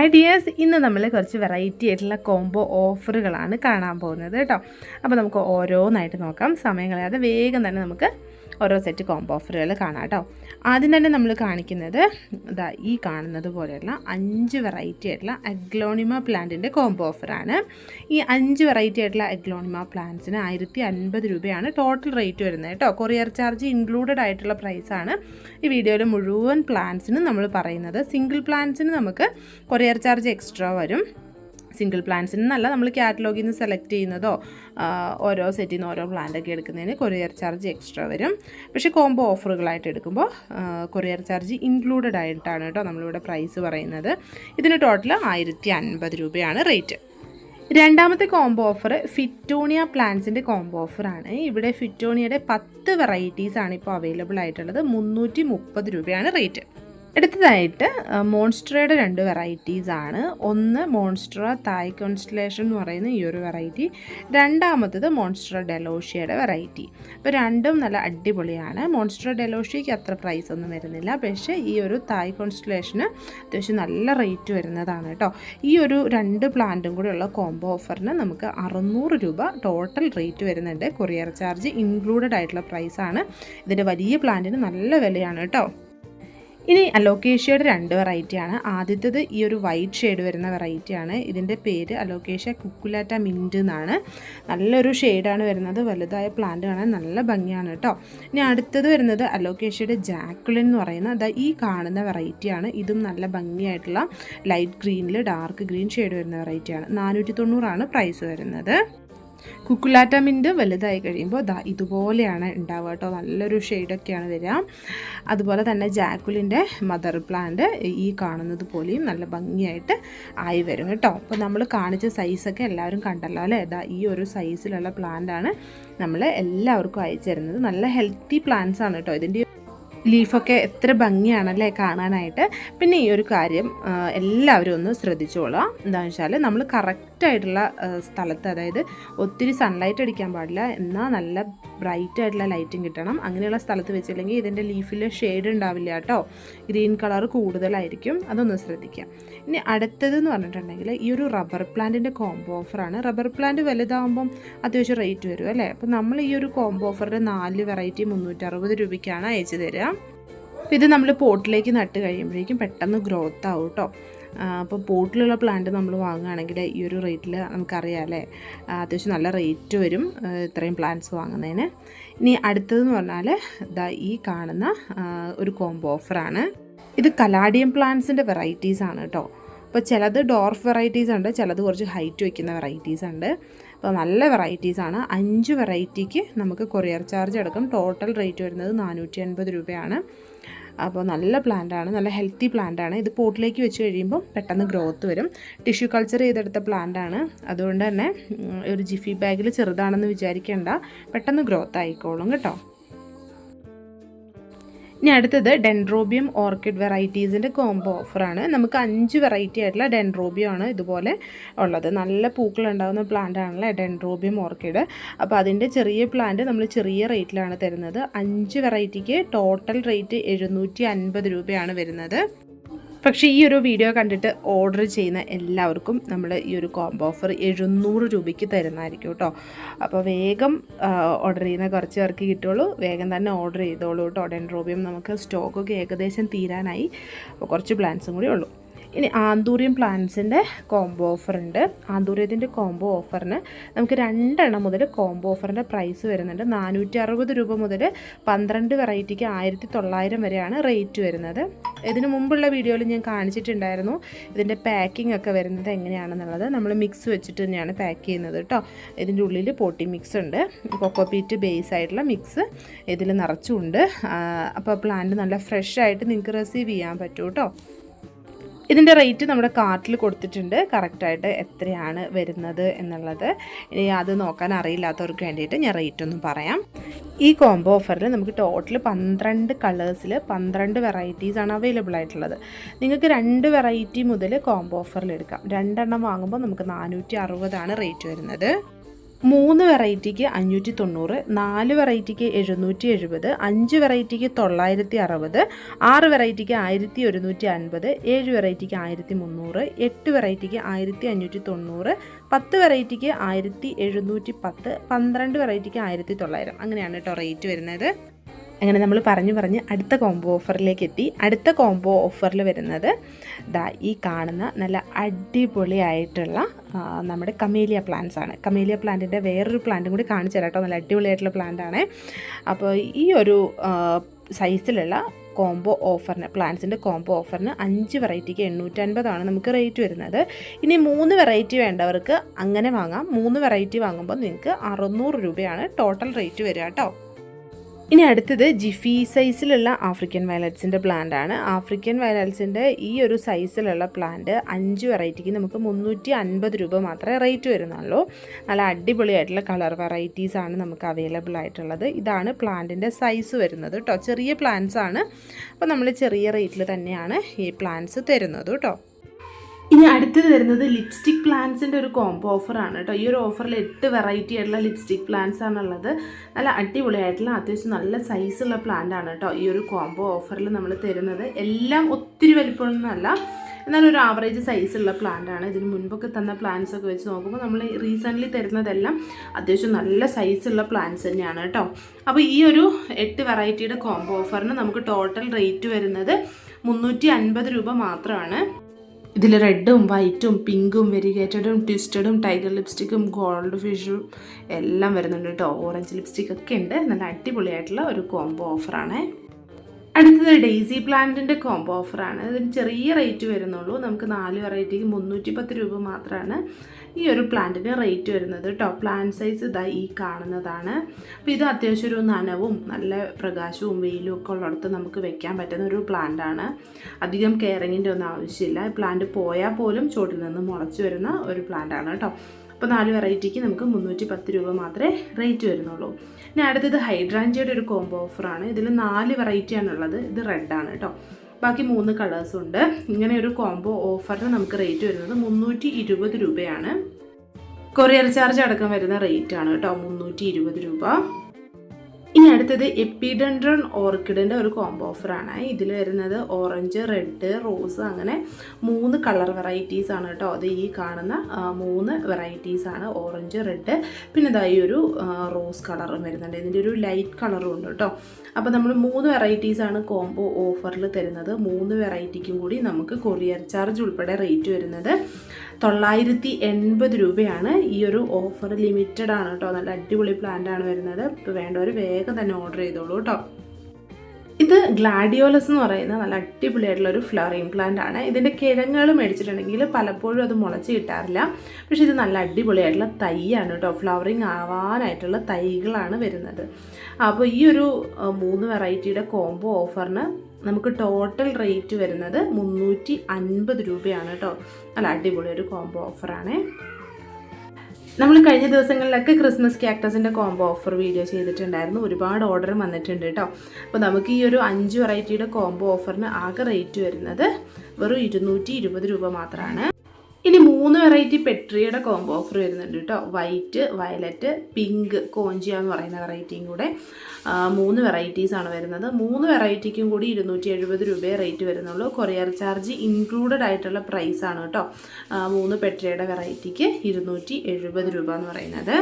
Hi dears ഇന്ന് നമ്മൾ കുറച്ച് വെറൈറ്റി ആയിട്ടുള്ള കോംബോ ഓഫറുകളാണ് കാണാൻ പോകുന്നത് കേട്ടോ. അപ്പോൾ നമുക്ക് ഓരോന്നായിട്ട് നോക്കാം. സമയം കളയാതെ വേഗം തന്നെ നമുക്ക് ഓരോ സെറ്റ് കോംബോ ഓഫറുകൾ കാണാം കേട്ടോ. ആദ്യം തന്നെ നമ്മൾ കാണിക്കുന്നത് ഇതാ ഈ കാണുന്നത് പോലെയുള്ള അഞ്ച് വെറൈറ്റി ആയിട്ടുള്ള അഗ്ലോണിമ പ്ലാന്റിന്റെ കോംബോ ഓഫറാണ് ഈ അഞ്ച് വെറൈറ്റി ആയിട്ടുള്ള അഗ്ലോണിമ പ്ലാന്റ്സിന് ആയിരത്തി അൻപത് രൂപയാണ് ടോട്ടൽ റേറ്റ് വരുന്നത് കേട്ടോ. കൊറിയർ ചാർജ് ഇൻക്ലൂഡഡ് ആയിട്ടുള്ള പ്രൈസാണ് ഈ വീഡിയോയിൽ മുഴുവൻ പ്ലാന്റ്സിനും നമ്മൾ പറയുന്നത്. സിംഗിൾ പ്ലാന്റ്സിന് നമുക്ക് കൊറിയർ ചാർജ് എക്സ്ട്രാ വരും. സിംഗിൾ പ്ലാന്റ്സിന് എന്നല്ല നമ്മൾ കാറ്റലോഗിൽ നിന്ന് സെലക്ട് ചെയ്യുന്നതോ ഓരോ സെറ്റിൽ നിന്ന് ഓരോ പ്ലാന്റൊക്കെ എടുക്കുന്നതിന് കൊറിയർ ചാർജ് എക്സ്ട്രാ വരും. പക്ഷേ കോംബോ ഓഫറുകളായിട്ട് എടുക്കുമ്പോൾ കൊറിയർ ചാർജ് ഇൻക്ലൂഡഡ് ആയിട്ടാണ് കേട്ടോ നമ്മളിവിടെ പ്രൈസ് പറയുന്നത്. ഇതിന് ടോട്ടൽ ആയിരത്തി അൻപത് രൂപയാണ് റേറ്റ് രണ്ടാമത്തെ കോംബോ ഓഫർ ഫിറ്റോണിയ പ്ലാന്റ്സിന്റെ കോംബോ ഓഫറാണ് ഇവിടെ ഫിറ്റോണിയയുടെ പത്ത് വെറൈറ്റീസാണ് ഇപ്പോൾ അവൈലബിൾ ആയിട്ടുള്ളത്. മുന്നൂറ്റി മുപ്പത് രൂപയാണ് റേറ്റ് അടുത്തതായിട്ട് മോൺസ്ട്രയുടെ രണ്ട് വെറൈറ്റീസ് ആണ്. ഒന്ന് മോൺസ്ട്ര തായ് കോൺസ്റ്റലേഷൻ എന്ന് പറയുന്ന ഈ ഒരു വെറൈറ്റി രണ്ടാമത്തത് മോൺസ്ട്ര ഡെലോഷ്യയുടെ വെറൈറ്റി അപ്പോൾ രണ്ടും നല്ല അടിപൊളിയാണ്. മോൺസ്ട്ര ഡെലോഷ്യയ്ക്ക് അത്ര പ്രൈസ് ഒന്നും വരുന്നില്ല. പക്ഷേ ഈ ഒരു തായ് കോൺസ്റ്റലേഷന് അത്യാവശ്യം നല്ല റേറ്റ് വരുന്നതാണ് കേട്ടോ. ഈ ഒരു രണ്ട് പ്ലാന്റും കൂടെയുള്ള കോംബോ ഓഫറിന് നമുക്ക് അറുന്നൂറ് രൂപ ടോട്ടൽ റേറ്റ് വരുന്നുണ്ട്. കൊറിയർ ചാർജ് ഇൻക്ലൂഡഡ് ആയിട്ടുള്ള പ്രൈസാണ് ഇതിന്റെ വലിയ പ്ലാന്റിന് നല്ല വിലയാണ് കേട്ടോ. ഇനി അലോക്കേഷ്യയുടെ രണ്ട് വെറൈറ്റിയാണ് ആദ്യത്തേത് ഈ ഒരു വൈറ്റ് ഷെയ്ഡ് വരുന്ന വെറൈറ്റിയാണ് ഇതിന്റെ പേര് അലോക്കേഷ്യ കുക്കുലാറ്റ മിന്റ് എന്നാണ്. നല്ലൊരു ഷെയ്ഡാണ് വരുന്നത്. വലുതായ പ്ലാന്റ് കാണാൻ നല്ല ഭംഗിയാണ് കേട്ടോ ഇനി അടുത്തത് വരുന്നത് അലോക്കേഷ്യയുടെ ജാക്കുലിൻ എന്ന് പറയുന്ന അതാ ഈ കാണുന്ന വെറൈറ്റിയാണ് ഇതും നല്ല ഭംഗിയായിട്ടുള്ള ലൈറ്റ് ഗ്രീനിൽ ഡാർക്ക് ഗ്രീൻ ഷെയ്ഡ് വരുന്ന വെറൈറ്റിയാണ് നാനൂറ്റി തൊണ്ണൂറാണ് പ്രൈസ് വരുന്നത്. കുക്കുലാറ്റ മിന്റ് വലുതായി കഴിയുമ്പോൾ ദാ ഇതുപോലെയാണ് ഉണ്ടാവുക കേട്ടോ. നല്ലൊരു ഷെയ്ഡൊക്കെയാണ് വരിക. അതുപോലെ തന്നെ ജാക്കുലിന്റെ മദർ പ്ലാന്റ് ഈ കാണുന്നത് പോലെയും നല്ല ഭംഗിയായിട്ട് ആയി വരും കേട്ടോ. അപ്പോൾ നമ്മൾ കാണിച്ച സൈസൊക്കെ എല്ലാവരും കണ്ടല്ലോ അല്ലേ? ദാ ഈ ഒരു സൈസിലുള്ള പ്ലാന്റാണ് നമ്മൾ എല്ലാവർക്കും അയച്ചു തരുന്നത്. നല്ല ഹെൽത്തി പ്ലാന്റ്സ് ആണ് കേട്ടോ. ഇതിന്റെ ലീഫൊക്കെ എത്ര ഭംഗിയാണല്ലേ കാണാനായിട്ട്? പിന്നെ ഈ ഒരു കാര്യം എല്ലാവരും ഒന്ന് ശ്രദ്ധിച്ചോളാം എന്താണെന്ന് വെച്ചാൽ നമ്മൾ കറക്റ്റായിട്ടുള്ള സ്ഥലത്ത്. അതായത് ഒത്തിരി സൺലൈറ്റ് അടിക്കാൻ പാടില്ല. എന്നാൽ നല്ല ബ്രൈറ്റ് ആയിട്ടുള്ള ലൈറ്റും കിട്ടണം. അങ്ങനെയുള്ള സ്ഥലത്ത് വെച്ചില്ലെങ്കിൽ ഇതിന്റെ ലീഫിൽ ഷെയ്ഡ് ഉണ്ടാവില്ല കേട്ടോ. ഗ്രീൻ കളർ കൂടുതലായിരിക്കും. അതൊന്ന് ശ്രദ്ധിക്കാം. ഇനി അടുത്തത് എന്ന് പറഞ്ഞിട്ടുണ്ടെങ്കിൽ ഈ ഒരു റബ്ബർ പ്ലാന്റിന്റെ കോംബോ ഓഫറാണ് റബ്ബർ പ്ലാന്റ് വലുതാകുമ്പം അത്യാവശ്യം റേറ്റ് വരും അല്ലേ? അപ്പോൾ നമ്മൾ ഈ ഒരു കോംബോ ഓഫറിന്റെ നാല് വെറൈറ്റി മുന്നൂറ്ററുപത് രൂപയ്ക്കാണ് അയച്ചു തരിക ഇത് നമ്മൾ പോട്ടിലേക്ക് നട്ട് കഴിയുമ്പോഴേക്കും പെട്ടെന്ന് ഗ്രോത്ത് ആവും കേട്ടോ. അപ്പോൾ പോട്ടിലുള്ള പ്ലാന്റ് നമ്മൾ വാങ്ങുകയാണെങ്കിൽ ഈ ഒരു റേറ്റിൽ നമുക്കറിയാം അല്ലേ? അത്യാവശ്യം നല്ല റേറ്റ് വരും ഇത്രയും പ്ലാന്റ്സ് വാങ്ങുന്നതിന്. ഇനി അടുത്തതെന്ന് പറഞ്ഞാൽ ഇതാ ഈ കാണുന്ന ഒരു കോംബോ ഓഫറാണ് ഇത് കലാഡിയം പ്ലാന്റ്സിന്റെ വെറൈറ്റീസ് ആണ് കേട്ടോ അപ്പോൾ ചിലത് ഡോർഫ് വെറൈറ്റീസ് ഉണ്ട് ചിലത് കുറച്ച് ഹൈറ്റ് വയ്ക്കുന്ന വെറൈറ്റീസ് ഉണ്ട്. അപ്പോൾ നല്ല വെറൈറ്റീസ് ആണ്. അഞ്ച് വെറൈറ്റിക്ക് നമുക്ക് കൊറിയർ ചാർജ് എടുക്കും ടോട്ടൽ റേറ്റ് വരുന്നത് നാനൂറ്റി അൻപത് രൂപയാണ്. അപ്പോൾ നല്ല പ്ലാന്റ് ആണ് നല്ല ഹെൽത്തി പ്ലാന്റ് ആണ് ഇത് പോട്ടിലേക്ക് വെച്ച് കഴിയുമ്പോൾ പെട്ടെന്ന് ഗ്രോത്ത് വരും. ടിഷ്യൂ കൾച്ചർ ചെയ്തെടുത്ത പ്ലാന്റ് ആണ് അതുകൊണ്ട് തന്നെ ഒരു ജിഫി ബാഗിൽ ചെറുതാണെന്ന് വിചാരിക്കേണ്ട. പെട്ടെന്ന് ഗ്രോത്ത് ആയിക്കോളും കേട്ടോ. ഇനി അടുത്തത് ഡെൻഡ്രോബിയം ഓർക്കിഡ് വെറൈറ്റീസിന്റെ കോംബോ ഓഫറാണ് നമുക്ക് അഞ്ച് വെറൈറ്റി ആയിട്ടുള്ള ഡെൻഡ്രോബിയം ആണ് ഇതുപോലെ ഉള്ളത്. നല്ല പൂക്കളുണ്ടാകുന്ന പ്ലാന്റ് ആണല്ലേ ഡെൻഡ്രോബിയം ഓർക്കിഡ്. അപ്പോൾ അതിന്റെ ചെറിയ പ്ലാന്റ് നമ്മൾ ചെറിയ റേറ്റിലാണ് തരുന്നത്. അഞ്ച് വെറൈറ്റിക്ക് ടോട്ടൽ റേറ്റ് എഴുന്നൂറ്റി രൂപയാണ് വരുന്നത്. പക്ഷേ ഈ ഒരു വീഡിയോ കണ്ടിട്ട് ഓർഡർ ചെയ്യുന്ന എല്ലാവർക്കും നമ്മൾ ഈ ഒരു കോംബോ ഓഫർ എഴുന്നൂറ് രൂപയ്ക്ക് തരുന്നതായിരിക്കും കേട്ടോ അപ്പോൾ വേഗം ഓർഡർ ചെയ്യുന്ന കുറച്ച് പേർക്ക് കിട്ടുള്ളൂ. വേഗം തന്നെ ഓർഡർ ചെയ്തോളൂ കേട്ടോ ഡെൻഡ്രോബിയം നമുക്ക് സ്റ്റോക്കൊക്കെ ഏകദേശം തീരാനായി. അപ്പോൾ കുറച്ച് പ്ലാൻസും കൂടി ഉള്ളൂ. ഇനി ആന്തൂറിയം പ്ലാന്റ്സിന്റെ കോംബോ ഓഫർ ഉണ്ട്. ആന്തൂര്യത്തിന്റെ കോംബോ ഓഫറിന് നമുക്ക് രണ്ടെണ്ണം മുതൽ കോംബോ ഓഫറിന്റെ പ്രൈസ് വരുന്നുണ്ട്. നാനൂറ്റി അറുപത് രൂപ മുതൽ പന്ത്രണ്ട് വെറൈറ്റിക്ക് ആയിരത്തി തൊള്ളായിരം വരെയാണ് റേറ്റ് വരുന്നത്. ഇതിന് മുമ്പുള്ള വീഡിയോയിൽ ഞാൻ കാണിച്ചിട്ടുണ്ടായിരുന്നു ഇതിന്റെ പാക്കിംഗ് ഒക്കെ വരുന്നത് എങ്ങനെയാണെന്നുള്ളത്. നമ്മൾ മിക്സ് വെച്ചിട്ട് തന്നെയാണ് പാക്ക് ചെയ്യുന്നത് കേട്ടോ ഇതിന്റെ ഉള്ളിൽ പോട്ടി മിക്സ് ഉണ്ട്. കൊക്കോപീറ്റ് ബേസ് ആയിട്ടുള്ള മിക്സ് ഇതിൽ നിറച്ചുണ്ട്. അപ്പോൾ പ്ലാന്റ് നല്ല ഫ്രഷ് ആയിട്ട് നിങ്ങൾക്ക് റിസീവ് ചെയ്യാൻ പറ്റും കേട്ടോ ഇതിന്റെ റേറ്റ് നമ്മുടെ കാർട്ടിൽ കൊടുത്തിട്ടുണ്ട്. കറക്റ്റായിട്ട് എത്രയാണ് വരുന്നത് എന്നുള്ളത്. ഇനി അത് നോക്കാൻ അറിയില്ലാത്തവർക്ക് വേണ്ടിയിട്ട് ഞാൻ റേറ്റ് ഒന്ന് പറയാം. ഈ കോംബോ ഓഫറിൽ നമുക്ക് ടോട്ടൽ പന്ത്രണ്ട് കളേഴ്സിൽ പന്ത്രണ്ട് വെറൈറ്റീസാണ് അവൈലബിൾ ആയിട്ടുള്ളത്. നിങ്ങൾക്ക് രണ്ട് വെറൈറ്റി മുതൽ കോംബോ ഓഫറിൽ എടുക്കാം. രണ്ടെണ്ണം വാങ്ങുമ്പോൾ നമുക്ക് നാനൂറ്റി അറുപതാണ് റേറ്റ് വരുന്നത്. മൂന്ന് വെറൈറ്റിക്ക് അഞ്ഞൂറ്റി തൊണ്ണൂറ് നാല് വെറൈറ്റിക്ക് എഴുന്നൂറ്റി എഴുപത് അഞ്ച് വെറൈറ്റിക്ക് തൊള്ളായിരത്തി അറുപത് ആറ് വെറൈറ്റിക്ക് ആയിരത്തി ഒരുന്നൂറ്റി അൻപത് ഏഴ് വെറൈറ്റിക്ക് ആയിരത്തി മുന്നൂറ് എട്ട് വെറൈറ്റിക്ക് ആയിരത്തി അഞ്ഞൂറ്റി തൊണ്ണൂറ് പത്ത് വെറൈറ്റിക്ക് ആയിരത്തി എഴുന്നൂറ്റി പത്ത് പന്ത്രണ്ട് വെറൈറ്റിക്ക് ആയിരത്തി തൊള്ളായിരം. അങ്ങനെയാണ് കേട്ടോ റേറ്റ് വരുന്നത്. അങ്ങനെ നമ്മൾ പറഞ്ഞു പറഞ്ഞ് അടുത്ത കോംബോ ഓഫറിലേക്ക് എത്തി. അടുത്ത കോംബോ ഓഫറിൽ വരുന്നത് ദാ ഈ കാണുന്ന നല്ല അടിപൊളിയായിട്ടുള്ള നമ്മുടെ കമേലിയ പ്ലാന്റ്സ് ആണ്. കമേലിയ പ്ലാന്റിന്റെ വേറൊരു പ്ലാന്റും കൂടി കാണിച്ചു തരാം കേട്ടോ. നല്ല അടിപൊളിയായിട്ടുള്ള പ്ലാന്റ് ആണ്. അപ്പോൾ ഈ ഒരു സൈസിലുള്ള കോംബോ ഓഫറിന് പ്ലാന്റ്സിന്റെ കോംബോ ഓഫറിന് അഞ്ച് വെറൈറ്റിക്ക് എണ്ണൂറ്റൻപതാണ് നമുക്ക് റേറ്റ് വരുന്നത്. ഇനി മൂന്ന് വെറൈറ്റി വേണ്ടവർക്ക് അങ്ങനെ വാങ്ങാം. മൂന്ന് വെറൈറ്റി വാങ്ങുമ്പോൾ നിങ്ങൾക്ക് അറുന്നൂറ് രൂപയാണ് ടോട്ടൽ റേറ്റ് വരിക കേട്ടോ. ഇനി അടുത്തത് ജിഫി സൈസിലുള്ള ആഫ്രിക്കൻ വയലറ്റ്സിന്റെ പ്ലാന്റ് ആണ്. ആഫ്രിക്കൻ വയലറ്റ്സിന്റെ ഈ ഒരു സൈസിലുള്ള പ്ലാന്റ് അഞ്ച് വെറൈറ്റിക്ക് നമുക്ക് മുന്നൂറ്റി അൻപത് രൂപ മാത്രമേ റേറ്റ് വരുന്നുള്ളൂ. നല്ല അടിപൊളിയായിട്ടുള്ള കളർ വെറൈറ്റീസ് ആണ് നമുക്ക് അവൈലബിൾ ആയിട്ടുള്ളത്. ഇതാണ് പ്ലാന്റിന്റെ സൈസ് വരുന്നത് കേട്ടോ ചെറിയ പ്ലാന്റ്സ് ആണ്. അപ്പോൾ നമ്മൾ ചെറിയ റേറ്റിൽ തന്നെയാണ് ഈ പ്ലാന്റ്സ് തരുന്നത് കേട്ടോ ഇനി അടുത്തത് വരുന്നത് ലിപ്സ്റ്റിക് പ്ലാന്റ്സിന്റെ ഒരു കോംബോ ഓഫറാണ് കേട്ടോ. ഈ ഒരു ഓഫറിൽ എട്ട് വെറൈറ്റി ആയിട്ടുള്ള ലിപ്സ്റ്റിക് പ്ലാന്റ്സ് ആണുള്ളത്. നല്ല അടിപൊളിയായിട്ടുള്ള അത്യാവശ്യം നല്ല സൈസുള്ള പ്ലാന്റ് ആണ് കേട്ടോ ഈ ഒരു കോംബോ ഓഫറിൽ നമ്മൾ തരുന്നത്. എല്ലാം ഒത്തിരി വലിപ്പമൊന്നുമല്ല എന്നാൽ ഒരു ആവറേജ് സൈസുള്ള പ്ലാന്റ് ആണ്. ഇതിന് മുൻപൊക്കെ തന്ന പ്ലാന്റ്സ് ഒക്കെ വെച്ച് നോക്കുമ്പോൾ നമ്മൾ റീസെന്റ്ലി തരുന്നതെല്ലാം അത്യാവശ്യം നല്ല സൈസുള്ള പ്ലാന്റ്സ് തന്നെയാണ് കേട്ടോ. അപ്പോൾ ഈ ഒരു എട്ട് വെറൈറ്റിയുടെ കോംബോ ഓഫറിന് നമുക്ക് ടോട്ടൽ റേറ്റ് വരുന്നത് മുന്നൂറ്റി അൻപത് രൂപ മാത്രമാണ്. ഇതിൽ റെഡും വൈറ്റും പിങ്കും വെരിഗേറ്റഡും ട്വിസ്റ്റഡും ടൈഗർ ലിപ്സ്റ്റിക്കും ഗോൾഡ് ഫിഷും എല്ലാം വരുന്നുണ്ട് കേട്ടോ. ഓറഞ്ച് ലിപ്സ്റ്റിക്കൊക്കെ ഉണ്ട്. നല്ല അടിപൊളിയായിട്ടുള്ള ഒരു കോംബോ ഓഫറാണ്. അടുത്തത് ഡെയ്സി പ്ലാന്റിന്റെ കോംബോ ഓഫറാണ് ഇതിന് ചെറിയ റേറ്റ് വരുന്നുള്ളൂ. നമുക്ക് നാല് വെറൈറ്റിക്ക് മുന്നൂറ്റി പത്ത് രൂപ മാത്രമാണ് ഈ ഒരു പ്ലാന്റിന് റേറ്റ് വരുന്നത് ടോപ്പ് പ്ലാന്റ് സൈസ് ഇതാ ഈ കാണുന്നതാണ്. അപ്പോൾ ഇത് അത്യാവശ്യം ഒരു നനവും നല്ല പ്രകാശവും വെയിലും ഒക്കെ ഉള്ളിടത്ത് നമുക്ക് വെക്കാൻ പറ്റുന്ന ഒരു പ്ലാന്റാണ് അധികം കെയറിങ്ങിന്റെ ഒന്നും ആവശ്യമില്ല. പ്ലാന്റ് പോയാൽ പോലും ചുവട്ടിൽ നിന്ന് മുളച്ചു വരുന്ന ഒരു പ്ലാന്റാണ് കേട്ടോ അപ്പോൾ നാല് വെറൈറ്റിക്ക് നമുക്ക് മുന്നൂറ്റി പത്ത് രൂപ മാത്രമേ റേറ്റ് വരുന്നുള്ളൂ. ഇനി അടുത്തത് ഹൈഡ്രാഞ്ചിയുടെ ഒരു കോംബോ ഓഫറാണ് ഇതിൽ നാല് വെറൈറ്റിയാണ് ഉള്ളത്. ഇത് റെഡാണ് കേട്ടോ ബാക്കി മൂന്ന് കളേഴ്സും ഉണ്ട്. ഇങ്ങനെ ഒരു കോംബോ ഓഫറിന് നമുക്ക് റേറ്റ് വരുന്നത് മുന്നൂറ്റി ഇരുപത് രൂപയാണ്. കൊറിയർ ചാർജ് അടക്കം വരുന്ന റേറ്റ് ആണ് കേട്ടോ മുന്നൂറ്റി ഇരുപത് രൂപ. ഇനി അടുത്തത് എപ്പിഡൻഡ്രൺ ഓർക്കിഡിന്റെ ഒരു കോംബോ ഓഫറാണ് ഇതിൽ വരുന്നത് ഓറഞ്ച് റെഡ് റോസ് അങ്ങനെ മൂന്ന് കളർ വെറൈറ്റീസ് ആണ് കേട്ടോ. അത് ഈ കാണുന്ന മൂന്ന് വെറൈറ്റീസ് ആണ്. ഓറഞ്ച് റെഡ് പിന്നെ ഇതായി ഒരു റോസ് കളറും വരുന്നുണ്ട്. ഇതിന്റെ ഒരു ലൈറ്റ് കളറും ഉണ്ട് കേട്ടോ. അപ്പോൾ നമ്മൾ മൂന്ന് വെറൈറ്റീസ് ആണ് കോംബോ ഓഫറിൽ തരുന്നത്. മൂന്ന് വെറൈറ്റിക്കും കൂടി നമുക്ക് കൊറിയർ ചാർജ് ഉൾപ്പെടെ റേറ്റ് വരുന്നത്. തൊള്ളായിരത്തി എൺപത് രൂപയാണ് ഈ ഒരു ഓഫർ ലിമിറ്റഡ് ആണ് കേട്ടോ. നല്ല അടിപൊളി പ്ലാന്റ് ആണ് വരുന്നത്. ഇപ്പോൾ വേണ്ടവർ വേഗം തന്നെ ഓർഡർ ചെയ്തോളൂ കേട്ടോ. ഇത് ഗ്ലാഡിയോലസ് എന്ന് പറയുന്ന നല്ല അടിപൊളിയായിട്ടുള്ള ഒരു ഫ്ലവറിങ് പ്ലാന്റ് ആണ്. ഇതിന്റെ കിഴങ്ങുകൾ മേടിച്ചിട്ടുണ്ടെങ്കിൽ പലപ്പോഴും അത് മുളച്ച് കിട്ടാറില്ല. പക്ഷേ ഇത് നല്ല അടിപൊളിയായിട്ടുള്ള തൈയാണ് കേട്ടോ. ഫ്ലവറിങ് ആവാനായിട്ടുള്ള തൈകളാണ് വരുന്നത്. അപ്പോൾ ഈ ഒരു മൂന്ന് വെറൈറ്റിയുടെ കോംബോ ഓഫറിന് നമുക്ക് ടോട്ടൽ റേറ്റ് വരുന്നത് മുന്നൂറ്റി അൻപത് രൂപയാണ് കേട്ടോ നല്ല അടിപൊളി ഒരു കോംബോ ഓഫറാണേ നമ്മൾ കഴിഞ്ഞ ദിവസങ്ങളിലൊക്കെ ക്രിസ്മസ് ക്യാക്ടസിന്റെ കോംബോ ഓഫർ വീഡിയോ ചെയ്തിട്ടുണ്ടായിരുന്നു. ഒരുപാട് ഓർഡർ വന്നിട്ടുണ്ട് കേട്ടോ അപ്പോൾ നമുക്ക് ഈ ഒരു അഞ്ച് വെറൈറ്റിയുടെ കോംബോ ഓഫറിന് ആകെ റേറ്റ് വരുന്നത് വെറും ഇരുന്നൂറ്റി രൂപ മാത്രമാണ് ഇനി മൂന്ന് വെറൈറ്റി പെട്രിയുടെ കോംബോ ഓഫർ വരുന്നുണ്ട് കേട്ടോ. വൈറ്റ് വയലറ്റ് പിങ്ക് കോഞ്ചിയ എന്ന് പറയുന്ന വെറൈറ്റിയും കൂടെ. മൂന്ന് വെറൈറ്റീസ് ആണ് വരുന്നത്. മൂന്ന് വെറൈറ്റിക്കും കൂടി ഇരുന്നൂറ്റി എഴുപത് രൂപയെ റേറ്റ് വരുന്നുള്ളൂ. കൊറിയർ ചാർജ് ഇൻക്ലൂഡഡ് ആയിട്ടുള്ള പ്രൈസാണ് കേട്ടോ. മൂന്ന് പെട്രിയുടെ വെറൈറ്റിക്ക് ഇരുന്നൂറ്റി എഴുപത് രൂപ എന്ന് പറയുന്നത്.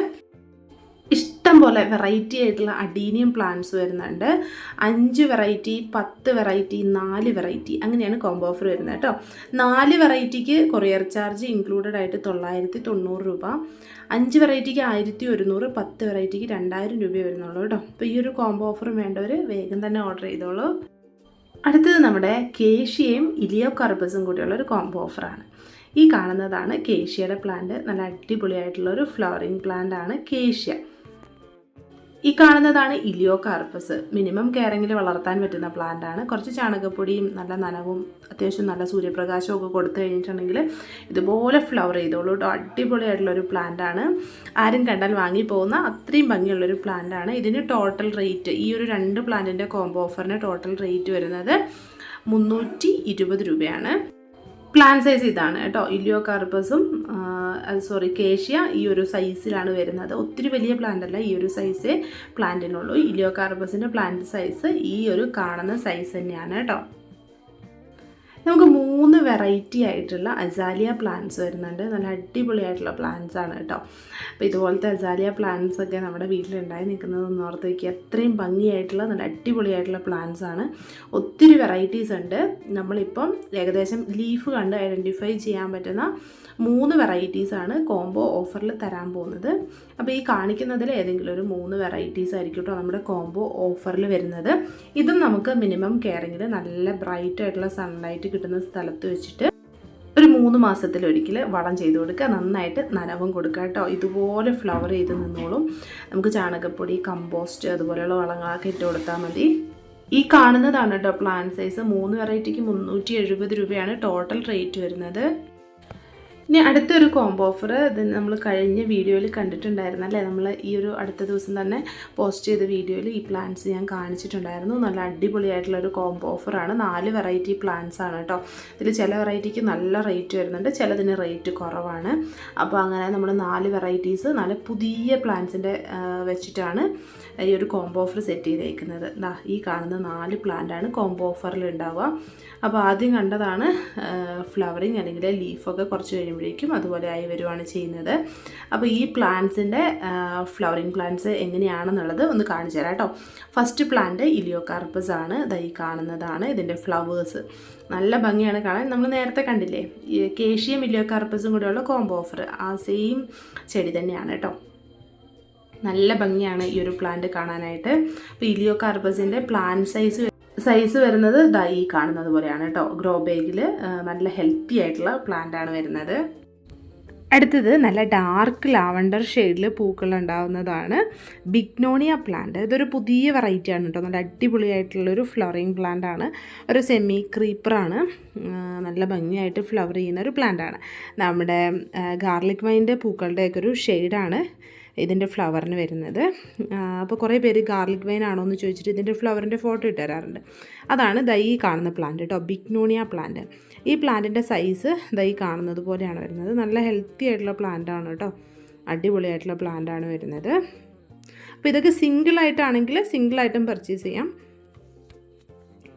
ഇഷ്ടം പോലെ വെറൈറ്റി ആയിട്ടുള്ള അഡീനിയം പ്ലാന്റ്സ് വരുന്നുണ്ട്. അഞ്ച് വെറൈറ്റി പത്ത് വെറൈറ്റി നാല് വെറൈറ്റി അങ്ങനെയാണ് കോംബോ ഓഫർ വരുന്നത് കേട്ടോ. നാല് വെറൈറ്റിക്ക് കൊറിയർ ചാർജ് ഇൻക്ലൂഡഡ് ആയിട്ട് തൊള്ളായിരത്തി തൊണ്ണൂറ് രൂപ. അഞ്ച് വെറൈറ്റിക്ക് ആയിരത്തി ഒരുന്നൂറ് പത്ത് വെറൈറ്റിക്ക് രണ്ടായിരം രൂപ വരുന്നുള്ളൂ കേട്ടോ. അപ്പോൾ ഈ ഒരു കോംബോ ഓഫർ വേണ്ടവർ വേഗം തന്നെ ഓർഡർ ചെയ്തോളൂ. അടുത്തത് നമ്മുടെ കേഷ്യയും ഇലിയോ കർബസും കൂടിയുള്ള ഒരു കോംബോ ഓഫറാണ് ഈ കാണുന്നതാണ് കേഷ്യയുടെ പ്ലാന്റ് നല്ല അടിപൊളിയായിട്ടുള്ള ഒരു ഫ്ലവറിങ് പ്ലാന്റ് ആണ് കേഷ്യ ഈ കാണുന്നതാണ് ഇലിയോ കാർപ്പസ് മിനിമം കെയറിങ്ങിൽ വളർത്താൻ പറ്റുന്ന പ്ലാന്റ് ആണ്. കുറച്ച് ചാണകപ്പൊടിയും നല്ല നനവും അത്യാവശ്യം നല്ല സൂര്യപ്രകാശവും ഒക്കെ കൊടുത്തു കഴിഞ്ഞിട്ടുണ്ടെങ്കിൽ ഇതുപോലെ ഫ്ലവർ ചെയ്തോളൂ കേട്ടോ അടിപൊളിയായിട്ടുള്ള ഒരു പ്ലാന്റ് ആണ്. ആരും കണ്ടാൽ വാങ്ങി പോകുന്ന അത്രയും ഭംഗിയുള്ളൊരു പ്ലാന്റ് ആണ്. ഇതിന് ടോട്ടൽ റേറ്റ് ഈ ഒരു രണ്ട് പ്ലാന്റിന്റെ കോംബോ ഓഫറിന് ടോട്ടൽ റേറ്റ് വരുന്നത് മുന്നൂറ്റി രൂപയാണ്. പ്ലാൻ സൈസ് ഇതാണ് കേട്ടോ ഇലിയോ കാർപ്പസും സോറി കേഷ്യ ഈ ഒരു സൈസിലാണ് വരുന്നത്. ഒത്തിരി വലിയ പ്ലാന്റ് അല്ല ഈ ഒരു സൈസ് പ്ലാന്റിനുള്ളൂ ഇലിയോ കാർബസിന്റെ പ്ലാന്റ് സൈസ് ഈ ഒരു കാണുന്ന സൈസ് തന്നെയാണ് കേട്ടോ. നമുക്ക് മൂന്ന് വെറൈറ്റി ആയിട്ടുള്ള അസാലിയ പ്ലാന്റ്സ് വരുന്നുണ്ട്. നല്ല അടിപൊളിയായിട്ടുള്ള പ്ലാന്റ്സ് ആണ് കേട്ടോ. അപ്പോൾ ഇതുപോലത്തെ അസാലിയ പ്ലാന്റ്സ് ഒക്കെ നമ്മുടെ വീട്ടിലുണ്ടായി നിൽക്കുന്നത് ഓർത്ത് വയ്ക്കുക അത്രയും ഭംഗിയായിട്ടുള്ള നല്ല അടിപൊളിയായിട്ടുള്ള പ്ലാന്റ്സ് ആണ്. ഒത്തിരി വെറൈറ്റീസ് ഉണ്ട്. നമ്മളിപ്പം ഏകദേശം ലീഫ് കണ്ട് ഐഡന്റിഫൈ ചെയ്യാൻ പറ്റുന്ന മൂന്ന് വെറൈറ്റീസാണ് കോംബോ ഓഫറിൽ തരാൻ പോകുന്നത്. അപ്പോൾ ഈ കാണിക്കുന്നതിൽ ഏതെങ്കിലും ഒരു മൂന്ന് വെറൈറ്റീസ് ആയിരിക്കും കേട്ടോ നമ്മുടെ കോംബോ ഓഫറിൽ വരുന്നത്. ഇതും നമുക്ക് മിനിമം കെയറിങ്ങിൽ നല്ല ബ്രൈറ്റ് ആയിട്ടുള്ള സൺലൈറ്റ് കിട്ടുന്ന സ്ഥലത്ത് വെച്ചിട്ട് ഒരു മൂന്ന് മാസത്തിലൊരിക്കൽ വളം ചെയ്ത് കൊടുക്കുക. നന്നായിട്ട് നനവും കൊടുക്കുക കേട്ടോ ഇതുപോലെ ഫ്ലവർ ചെയ്ത് നിന്നോളും. നമുക്ക് ചാണകപ്പൊടി കമ്പോസ്റ്റ് അതുപോലെയുള്ള വളങ്ങളൊക്കെ ഇട്ട് കൊടുത്താൽ മതി. ഈ കാണുന്നതാണ് കേട്ടോ പ്ലാന്റ് സൈസ് മൂന്ന് വെറൈറ്റിക്ക് മുന്നൂറ്റി രൂപയാണ് ടോട്ടൽ റേറ്റ് വരുന്നത്. ഇനി അടുത്തൊരു കോംബോ ഓഫർ ഇത് നമ്മൾ കഴിഞ്ഞ വീഡിയോയിൽ കണ്ടിട്ടുണ്ടായിരുന്നു അല്ലേ? നമ്മൾ ഈ ഒരു അടുത്ത ദിവസം തന്നെ പോസ്റ്റ് ചെയ്ത വീഡിയോയിൽ ഈ പ്ലാന്റ്സ് ഞാൻ കാണിച്ചിട്ടുണ്ടായിരുന്നു. നല്ല അടിപൊളിയായിട്ടുള്ളൊരു കോംബോ ഓഫറാണ് നാല് വെറൈറ്റി പ്ലാന്റ്സ് ആണ് കേട്ടോ ഇതിൽ ചില വെറൈറ്റിക്ക് നല്ല റേറ്റ് വരുന്നുണ്ട് ചിലതിന് റേറ്റ് കുറവാണ്. അപ്പോൾ അങ്ങനെ നമ്മൾ നാല് വെറൈറ്റീസ് നല്ല പുതിയ പ്ലാന്റ്സിന്റെ വെച്ചിട്ടാണ് ഈ ഒരു കോംബോ ഓഫർ സെറ്റ് ചെയ്തേക്കുന്നത്. ദാ ഈ കാണുന്ന നാല് പ്ലാന്റാണ് കോംബോ ഓഫറിൽ ഉണ്ടാവുക അപ്പോൾ ആദ്യം കണ്ടതാണ് ഫ്ലവറിങ് അല്ലെങ്കിൽ ലീഫൊക്കെ കുറച്ച് കഴിയുമ്പോഴേക്കും അതുപോലെ ആയി വരുവാണ് ചെയ്യുന്നത്. അപ്പോൾ ഈ പ്ലാന്റ്സിന്റെ ഫ്ലവറിങ് പ്ലാന്റ്സ് എങ്ങനെയാണെന്നുള്ളത് ഒന്ന് കാണിച്ചു തരാം കേട്ടോ. ഫസ്റ്റ് പ്ലാന്റ് ഇലിയോകാർപ്പസ് ആണ്. ഈ കാണുന്നതാണ് ഇതിന്റെ ഫ്ലവേഴ്സ്. നല്ല ഭംഗിയാണ് കാണാൻ. നമ്മൾ നേരത്തെ കണ്ടില്ലേ കേഷ്യം ഇലിയോകാർപ്പസും കൂടെയുള്ള കോംബോ ഓഫർ. ആ സെയിം ചെടി തന്നെയാണ് കേട്ടോ. നല്ല ഭംഗിയാണ് ഈ ഒരു പ്ലാന്റ് കാണാനായിട്ട്. അപ്പോൾ ഇലിയോ കാർബസിന്റെ പ്ലാന്റ് സൈസ് സൈസ് വരുന്നത് ഈ കാണുന്നത് പോലെയാണ് കേട്ടോ. ഗ്രോ ബേഗിൽ നല്ല ഹെൽത്തി ആയിട്ടുള്ള പ്ലാന്റ് ആണ് വരുന്നത്. അടുത്തത് നല്ല ഡാർക്ക് ലാവണ്ടർ ഷെയ്ഡിൽ പൂക്കൾ ഉണ്ടാകുന്നതാണ് ബിഗ്നോണിയ പ്ലാന്റ് ഇതൊരു പുതിയ വെറൈറ്റി ആണ് കേട്ടോ. നല്ല അടിപൊളിയായിട്ടുള്ളൊരു ഫ്ലവറിങ് പ്ലാന്റ് ആണ്. ഒരു സെമി ക്രീപ്പറാണ് നല്ല ഭംഗിയായിട്ട് ഫ്ലവർ ചെയ്യുന്ന ഒരു പ്ലാന്റ് ആണ്. നമ്മുടെ ഗാർലിക് വൈന്റെ പൂക്കളുടെയൊക്കെ ഒരു ഷെയ്ഡാണ് ഇതിന്റെ ഫ്ലവറിന് വരുന്നത്. അപ്പോൾ കുറേ പേര് ഗാർലിക് വൈൻ ആണോ എന്ന് ചോദിച്ചിട്ട് ഇതിന്റെ ഫ്ലവറിന്റെ ഫോട്ടോ ഇട്ട് തരാറുണ്ട്. അതാണ് ദൈ കാണുന്ന പ്ലാന്റ് കേട്ടോ ബിഗ്നോണിയ പ്ലാന്റ്. ഈ പ്ലാന്റിന്റെ സൈസ് ദൈ കാണുന്നത് പോലെയാണ് വരുന്നത്. നല്ല ഹെൽത്തി ആയിട്ടുള്ള പ്ലാന്റ് ആണ് കേട്ടോ. അടിപൊളിയായിട്ടുള്ള പ്ലാന്റ് ആണ് വരുന്നത്. അപ്പോൾ ഇതൊക്കെ സിംഗിൾ ആയിട്ടാണെങ്കിൽ സിംഗിൾ സിംഗിളായിട്ടും പർച്ചേസ് ചെയ്യാം.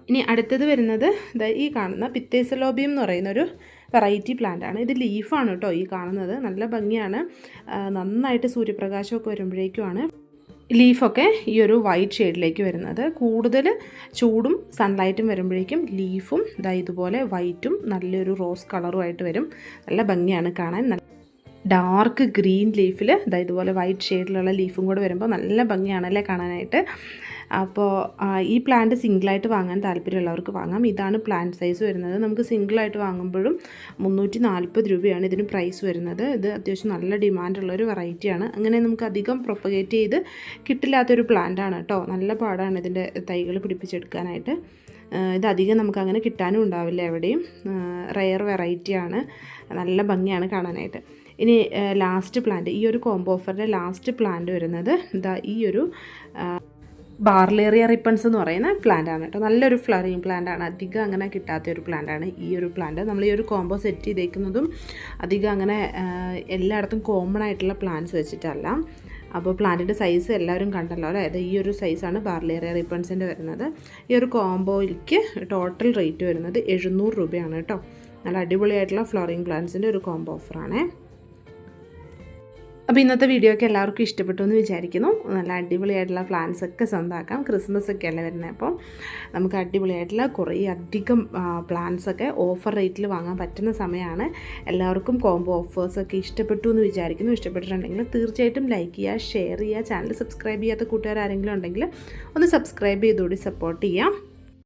ഇനി അടുത്തത് വരുന്നത് ഈ കാണുന്ന പിത്തേസലോബിയം എന്ന് പറയുന്നൊരു വെറൈറ്റി പ്ലാന്റ് ആണ്. ഇത് ലീഫാണ് കേട്ടോ ഈ കാണുന്നത്. നല്ല ഭംഗിയാണ്. നന്നായിട്ട് സൂര്യപ്രകാശമൊക്കെ വരുമ്പോഴേക്കുമാണ് ലീഫൊക്കെ ഈ ഒരു വൈറ്റ് ഷെയ്ഡിലേക്ക് വരുന്നത്. കൂടുതൽ ചൂടും സൺലൈറ്റും വരുമ്പോഴേക്കും ലീഫും ഇതാ ഇതുപോലെ വൈറ്റും നല്ലൊരു റോസ് കളറുമായിട്ട് വരും. നല്ല ഭംഗിയാണ് കാണാൻ. ഡാർക്ക് ഗ്രീൻ ലീഫിൽ അതായത് ഇതുപോലെ വൈറ്റ് ഷെയ്ഡിലുള്ള ലീഫും കൂടെ വരുമ്പോൾ നല്ല ഭംഗിയാണല്ലേ കാണാനായിട്ട്. അപ്പോൾ ഈ പ്ലാന്റ് സിംഗിളായിട്ട് വാങ്ങാൻ താല്പര്യമുള്ളവർക്ക് വാങ്ങാം. ഇതാണ് പ്ലാന്റ് സൈസ് വരുന്നത്. നമുക്ക് സിംഗിളായിട്ട് വാങ്ങുമ്പോഴും മുന്നൂറ്റി നാൽപ്പത് രൂപയാണ് ഇതിന് പ്രൈസ് വരുന്നത്. ഇത് അത്യാവശ്യം നല്ല ഡിമാൻഡുള്ള ഒരു വെറൈറ്റിയാണ് അങ്ങനെ നമുക്ക് അധികം പ്രൊപ്പഗേറ്റ് ചെയ്ത് കിട്ടില്ലാത്തൊരു പ്ലാന്റാണ് കേട്ടോ നല്ല പാടാണ് ഇതിന്റെ തൈകൾ പിടിപ്പിച്ചെടുക്കാനായിട്ട്. ഇതധികം നമുക്ക് അങ്ങനെ കിട്ടാനും ഉണ്ടാവില്ല എവിടെയും. റയർ വെറൈറ്റിയാണ് നല്ല ഭംഗിയാണ് കാണാനായിട്ട്. ഇനി ലാസ്റ്റ് പ്ലാന്റ് ഈ ഒരു കോംബോ ഓഫറിന്റെ ലാസ്റ്റ് പ്ലാന്റ് വരുന്നത് ഇതാ ഈ ഒരു ബാർലേറിയ റിപ്പൺസ് എന്ന് പറയുന്ന പ്ലാന്റ് ആണ് കേട്ടോ. നല്ലൊരു ഫ്ലവറിങ് പ്ലാന്റ് ആണ്. അധികം അങ്ങനെ കിട്ടാത്ത ഒരു പ്ലാന്റ് ആണ് ഈ ഒരു പ്ലാന്റ് നമ്മൾ ഈ ഒരു കോംബോ സെറ്റ് ചെയ്തേക്കുന്നതും അധികം അങ്ങനെ എല്ലായിടത്തും കോമൺ ആയിട്ടുള്ള പ്ലാന്റ്സ് വെച്ചിട്ടല്ല. അപ്പോൾ പ്ലാന്റിന്റെ സൈസ് എല്ലാവരും കണ്ടല്ലോ അതായത് ഈ ഒരു സൈസാണ് ബാർലേറിയ റിപ്പൺസിന്റെ വരുന്നത്. ഈ ഒരു കോംബോയിലേക്ക് ടോട്ടൽ റേറ്റ് വരുന്നത് എഴുന്നൂറ് രൂപയാണ് കേട്ടോ. നല്ല അടിപൊളിയായിട്ടുള്ള ഫ്ലവറിങ് പ്ലാന്റ്സിന്റെ ഒരു കോംബോ ഓഫറാണേ അപ്പോൾ ഇന്നത്തെ വീഡിയോ ഒക്കെ എല്ലാവർക്കും ഇഷ്ടപ്പെട്ടു എന്ന് വിചാരിക്കുന്നു. നല്ല അടിപൊളിയായിട്ടുള്ള പ്ലാൻസ് ഒക്കെ സ്വന്തമാക്കാം. ക്രിസ്മസ് ഒക്കെ അല്ലേ വരുന്നത്? അപ്പം നമുക്ക് അടിപൊളിയായിട്ടുള്ള കുറേ അധികം പ്ലാൻസ് ഒക്കെ ഓഫർ റേറ്റിൽ വാങ്ങാൻ പറ്റുന്ന സമയമാണ്. എല്ലാവർക്കും കോംബോ ഓഫേഴ്സ് ഓഫേഴ്സൊക്കെ ഇഷ്ടപ്പെട്ടു എന്ന് വിചാരിക്കുന്നു. ഇഷ്ടപ്പെട്ടിട്ടുണ്ടെങ്കിൽ തീർച്ചയായിട്ടും ലൈക്ക് ചെയ്യുക ഷെയർ ചെയ്യുക ചാനൽ സബ്സ്ക്രൈബ് ചെയ്യാത്ത കൂട്ടുകാർ ആരെങ്കിലും ഉണ്ടെങ്കിൽ ഒന്ന് സബ്സ്ക്രൈബ് ചെയ്തുകൂടി സപ്പോർട്ട് ചെയ്യാം.